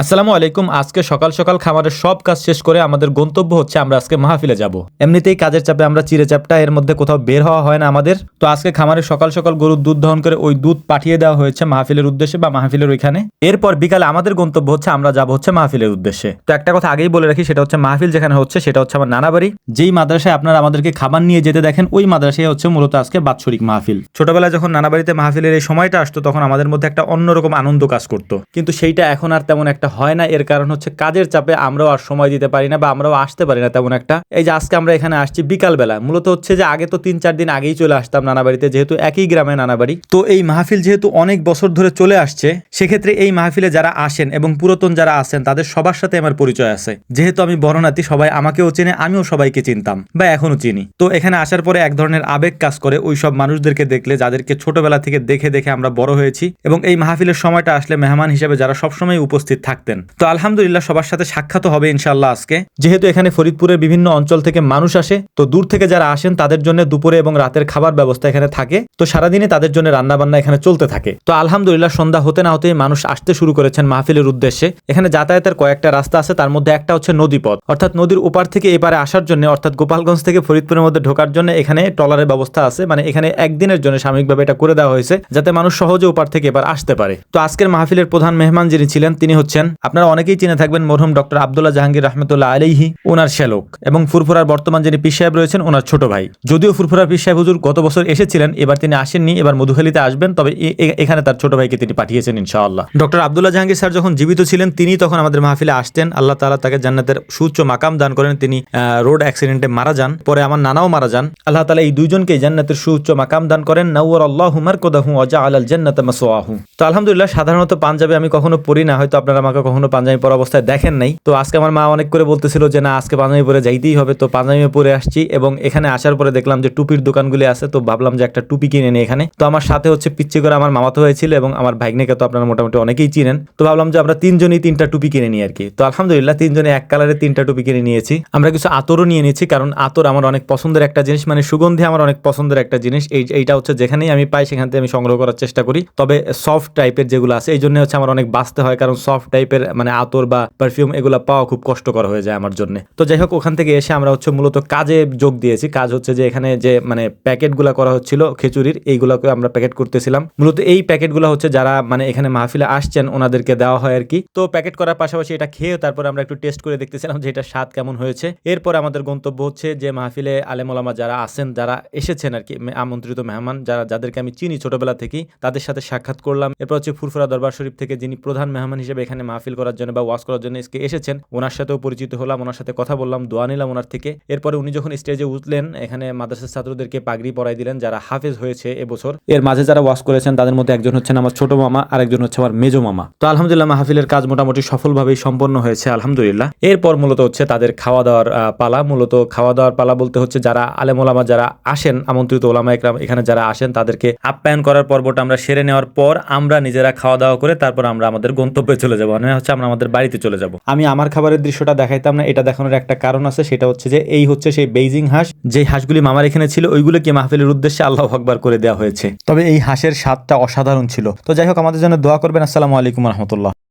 আসসালামু আলাইকুম। আজকে সকাল সকাল খামারের সব কাজ শেষ করে আমাদের গন্তব্য হচ্ছে আমরা আজকে মাহফিলে যাব। এমনিতেই কাজের চাপে আমরা চিড়ে চাপটা এর মধ্যে কোথাও বের হওয়া হয় না আমাদের। তো আজকে খামারে সকাল সকাল গরুর দুধ দহন করে ওই দুধ পাঠিয়ে দেওয়া হয়েছে মাহফিলের উদ্দেশ্যে বা মাহফিলের ওইখানে। এরপর বিকালে আমাদের গন্তব্য হচ্ছে, আমরা যাব হচ্ছে মাহফিলের উদ্দেশ্যে। তো একটা কথা আগেই বলে রাখি, সেটা হচ্ছে মাহফিল যেখানে হচ্ছে, সেটা হচ্ছে আমার নানা বাড়ি যেই মাদ্রাসায় আপনারা আমাদেরকে খাবার নিয়ে যেতে দেখেন, ওই মাদ্রাসায় হচ্ছে মূলত আজকে বাৎসরিক মাহফিল। ছোটবেলায় যখন নানা বাড়িতে মাহফিলের এই সময়টা আসতো, তখন আমাদের মধ্যে একটা অন্যরকম আনন্দ কাজ করতো। কিন্তু সেইটা এখন আর তেমন একটা হয় না, এর কারণ হচ্ছে কাজের চাপে আমরাও আর সময় দিতে পারি না বা আমরাও আসতে পারি না তেমন একটা। এই যে আজকে আমরা এখানে আসছি বিকালবেলা, মূলত হচ্ছে যে আগে তো তিন চার দিন আগেই চলে আসতাম নানা বাড়িতে, যেহেতু একই গ্রামে নানা বাড়ি। তো এই মাহফিল যেহেতু অনেক বছর ধরে চলে আসছে, সেক্ষেত্রে এই মাহফিলে যারা আসেন এবং পুরাতন যারা আছেন, তাদের সবার সাথে আমার পরিচয় আছে। যেহেতু আমি বড়নাতি সবাই আমাকেও চেনে, আমিও সবাইকে চিনতাম বা এখনও চিনি। তো এখানে আসার পরে এক ধরনের আবেগ কাজ করে ওই সব মানুষদেরকে দেখলে, যাদেরকে ছোটবেলা থেকে দেখে দেখে আমরা বড় হয়েছি। এবং এই মাহফিলের সময়টা আসলে মেহমান হিসেবে যারা সবসময় উপস্থিত থাকতেন। তো আলহামদুলিল্লাহ সবার সাথে সাক্ষাৎ হবে ইনশাল্লাহ আজকে। যেহেতু এখানে ফরিদপুরের বিভিন্ন অঞ্চল থেকে মানুষ আসে, তো দূর থেকে যারা আসেন তাদের জন্য দুপুরে এবং রাতের খাবার ব্যবস্থা এখানে থাকে। তো সারাদিনে তাদের জন্য রান্না বান্না এখানে চলতে থাকে। তো আলহামদুলিল্লাহ সন্ধ্যা হতে না হতেই মানুষ আসতে শুরু করেছেন মাহফিলের উদ্দেশ্যে। এখানে যাতায়াতের কয়েকটা রাস্তা আছে, তার মধ্যে একটা হচ্ছে নদীপথ। অর্থাৎ নদীর ওপার থেকে এপারে আসার জন্য, অর্থাৎ গোপালগঞ্জ থেকে ফরিদপুরের মধ্যে ঢোকার জন্য এখানে ট্রলারের ব্যবস্থা আছে। মানে এখানে একদিনের জন্য সাময়িকভাবে এটা করে দেওয়া হয়েছে, যাতে মানুষ সহজে ওপার থেকে এবার আসতে পারে। তো আজকের মাহফিলের প্রধান মেহমান যিনি ছিলেন, তিনি হচ্ছেন আপনারা অনেকেই চিনে থাকবেন মরহুম ডক্টর আবদুল্লাহ জাহাঙ্গীর রহমতুল্লাহ আলাইহি, ওনার শ্যালক এবং ফুরফুরার বর্তমান যিনি পীর সাহেব রয়েছেন, ওনার ছোট ভাই। যদিও ফুরফুরার পীর সাহেব হুজুর গত বছর এসেছিলেন, এবার তিনি আসেননি, এবার মধুখালীতে আসবেন, তবে এখানে তার ছোট ভাইকে তিনি পাঠিয়েছেন ইনশাআল্লাহ। ডক্টর আবদুল্লাহ জাহাঙ্গীর স্যার যখন জীবিত ছিলেন তিনি তখন আমাদের মাহফিলে আসতেন, আল্লাহ তাআলা তাকে জান্নাতের সুউচ্চ মাকাম দান করেন, তিনি রোড অ্যাক্সিডেন্টে মারা যান, পরে আমার নানাও মারা যান। আল্লাহ তালা এই দুইজনকে জান্নাতের সুউচ্চ মাকাম দান করেন নাউর আল্লাহ হুমার কোদাহু অজা আলাল জান্নাত মাসওয়াহু। তো আলহামদুলিল্লাহ, সাধারণত পাঞ্জাবি আমি কখনো পড়ি না, হয়তো আপনারা আমাকে কখনো পাঞ্জাবি পরা অবস্থায় দেখেন নাই। তো আজকে আমার মা অনেক করে বলতেছিল যে, না, আজকে পাঞ্জাবি পরে যাইতেই হবে। তো পাঞ্জাবি পরে আসছি এবং এখানে আসার পরে দেখলাম যে, টুপির দোকানগুলি আছে। তো ভাবলাম যে, একটা টুপি কিনে নিই এখানে। তো আমার সাথে হচ্ছে পিচ্ছি করে আমার মামাতো হয়েছিল এবং আমার ভাগ্নেকে তো আপনারা মোটামুটি অনেকেই চিনেন। তো ভাবলাম যে, আমরা তিনজনই তিনটা টুপি কিনে নিই আর কি তো আলহামদুলিল্লাহ, তিনজনে এক কালারের তিনটা টুপি কিনে নিয়েছি। আমরা কিছু আতরও নিয়ে নিয়েছি, কারণ আতর আমার অনেক পছন্দের একটা জিনিস মানে সুগন্ধি আমার অনেক পছন্দের একটা জিনিস। এই, এইটা হচ্ছে যেখানেই আমি পাই, সেখান থেকে আমি সংগ্রহ করার চেষ্টা করি। তবে সফট টাইপের যেগুলো আছে, এই জন্য হচ্ছে আমার অনেক বাঁচতে হয়, কারণ সফট টাইপের মানে আতর বা পারফিউম এগুলো পাওয়া খুব কষ্টকর হয়ে যায় আমার জন্য। তো যাই হোক, ওখান থেকে এসে আমরা হচ্ছে মূলত কাজে যোগ দিয়েছি। কাজ হচ্ছে যে এখানে যে মানে প্যাকেটগুলো করা হচ্ছিল খিচুড়ির, এইগুলোকে আমরা প্যাকেট করতেছিলাম। মূলত এই প্যাকেটগুলো হচ্ছে যারা মানে এখানে মাহফিলে আসছেন, ওনাদেরকে দেওয়া হয় আর কি তো প্যাকেট করার পাশাপাশি এটা খেয়ে তারপর আমরা একটু টেস্ট করে দেখতেছিলাম যে এটা স্বাদ কেমন হয়েছে। এরপর আমাদের গন্তব্য হচ্ছে যে মাহফিলে আলেমোলামা যারা আছেন, যারা এসেছেন আর কি আমন্ত্রিত মেহমান, যারা, যাদেরকে আমি চিনি ছোটবেলা থেকেই, তাদের সাথে সাক্ষাৎ করলাম। এরপর হচ্ছে ফুরফুরা দরবার শরীফ থেকে যিনি প্রধান মেহমান হিসেবে এখানে মাহফিল করার জন্য বা ওয়াজ করার জন্য আজকে এসেছেন। ওনার সাথেও পরিচিত হলাম, ওনার সাথে কথা বললাম, দোয়া নিলাম ওনার থেকে। এরপরে উনি যখন স্টেজে উঠলেন, এখানে মাদ্রাসার ছাত্রদেরকে পাগড়ি পরাই দিলেন, যারা হাফেজ হয়েছে এবছর। এর মাঝে যারা ওয়াজ করেছেন, তাদের মধ্যে একজন হচ্ছেন আমার ছোট মামা আর একজন হচ্ছে আমার মেজো মামা। তো আলহামদুলিল্লাহ মাহফিলের কাজ মোটামুটি সফলভাবেই সম্পন্ন হয়েছে, আলহামদুলিল্লাহ। এরপর মূলত হচ্ছে তাদের খাওয়া দাওয়ার পালা। মূলত খাওয়া দাওয়ার পালা বলতে হচ্ছে যারা আলেম ওলামা যারা আসেন, আমন্ত্রিত ওলামা একরাম, এখানে যারা আসেন, তাদেরকে আপ্যায়ন করার পর্বটা আমরা সেরে নেওয়ার পর আমরা নিজেরা খাওয়া দাওয়া করে তারপর আমরা আমাদের গন্তব্যে চলে যাব। মানে হচ্ছে আমরা আমাদের বাড়িতে চলে যাব। আমি আমার খাবারের দৃশ্যটা দেখাইতাম না, এটা দেখানোর একটা কারণ আছে, সেটা হচ্ছে যে এই হচ্ছে সেই বেইজিং হাঁস, যে হাঁসগুলি মামার এখানে ছিল, ওইগুলোকে মাহফিলের উদ্দেশ্যে আল্লাহ আকবার করে দেওয়া হয়েছে। তবে এই হাঁসের স্বাদটা অসাধারণ ছিল। তো যাই হোক, আমাদের জন্য দোয়া করবেন। আসসালামু আলাইকুম রহমতুল্লাহ।